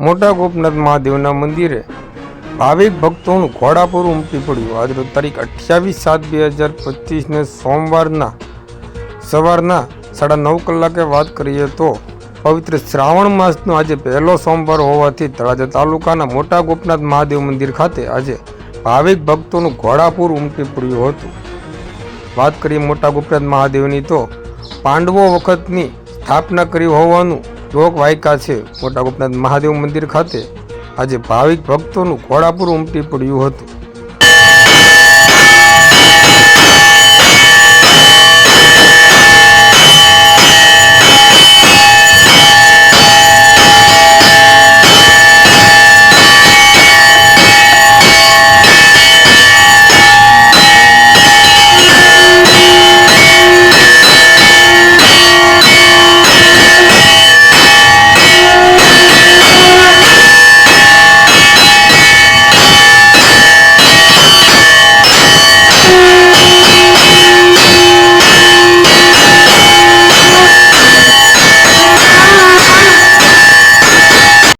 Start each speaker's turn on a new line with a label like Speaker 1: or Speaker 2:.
Speaker 1: મોટા ગોપનાથ મહાદેવના મંદિરે ભાવિક ભક્તોનું ઘોડાપુર ઉમટી પડ્યું. આજરોજ તારીખ અઠ્યાવીસ સાત બે હજાર પચીસને સોમવારના, સવારના સાડા નવ કલાકે વાત કરીએ તો પવિત્ર શ્રાવણ માસનો આજે પહેલો સોમવાર હોવાથી તળાજા તાલુકાના મોટા ગોપનાથ મહાદેવ મંદિર ખાતે આજે ભાવિક ભક્તોનું ઘોડાપુર ઉમટી પડ્યું હતું. વાત કરીએ મોટા ગોપનાથ મહાદેવની તો પાંડવો વખતની સ્થાપના કરી હોવાનું લોકવાયકા છે. મોટા ગોપનાથ મહાદેવ મંદિર ખાતે આજે ભાવિક ભક્તોનું ઘોડાપુર ઉમટી પડ્યું હતું.